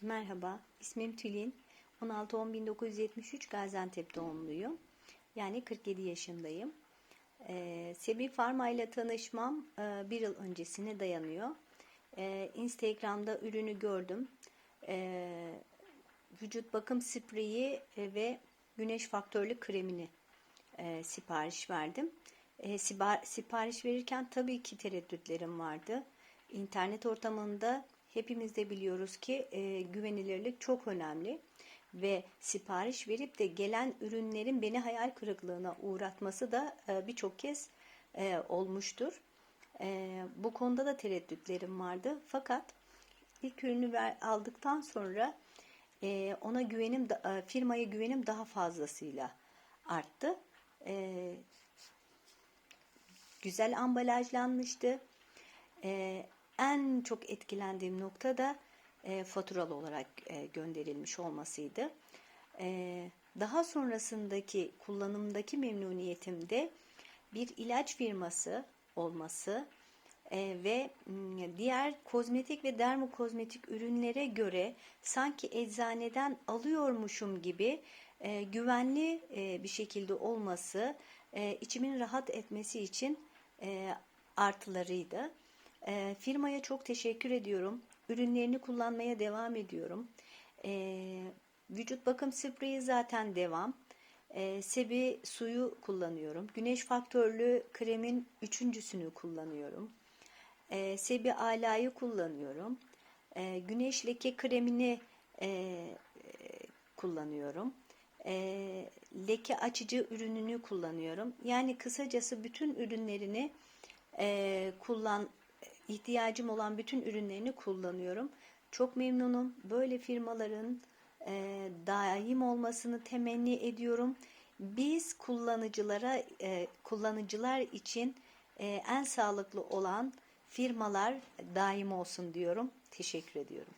Merhaba, ismim Tülin. 16-10-1973 Gaziantep doğumluyum. Yani 47 yaşındayım. Ee, Sebi Pharma ile tanışmam e, bir yıl öncesine dayanıyor. Ee, Instagram'da ürünü gördüm. Ee, vücut bakım spreyi e, ve güneş faktörlü kremini e, sipariş verdim. E, sipa- sipariş verirken tabii ki tereddütlerim vardı. İnternet ortamında hepimiz de biliyoruz ki e, güvenilirlik çok önemli ve sipariş verip de gelen ürünlerin beni hayal kırıklığına uğratması da e, birçok kez e, olmuştur. E, bu konuda da tereddütlerim vardı. Fakat ilk ürünü ver, aldıktan sonra e, ona güvenim, e, firmaya güvenim daha fazlasıyla arttı. E, güzel ambalajlanmıştı. Ee, en çok etkilendiğim nokta da e, faturalı olarak e, gönderilmiş olmasıydı. Ee, daha sonrasındaki kullanımdaki memnuniyetimde bir ilaç firması olması e, ve diğer kozmetik ve dermokozmetik ürünlere göre sanki eczaneden alıyormuşum gibi e, güvenli e, bir şekilde olması e, içimin rahat etmesi için e, artılarıydı. E, firmaya çok teşekkür ediyorum. Ürünlerini kullanmaya devam ediyorum. E, vücut bakım spreyi zaten devam. E, sebi suyu kullanıyorum. Güneş faktörlü kremin üçüncüsünü kullanıyorum. E, sebi alayı kullanıyorum. E, güneş leke kremini e, kullanıyorum. E, leke açıcı ürününü kullanıyorum. Yani kısacası bütün ürünlerini e, kullan ihtiyacım olan bütün ürünlerini kullanıyorum. Çok memnunum. Böyle firmaların e, daim olmasını temenni ediyorum. Biz kullanıcılara e, kullanıcılar için e, en sağlıklı olan firmalar daim olsun diyorum. Teşekkür ediyorum.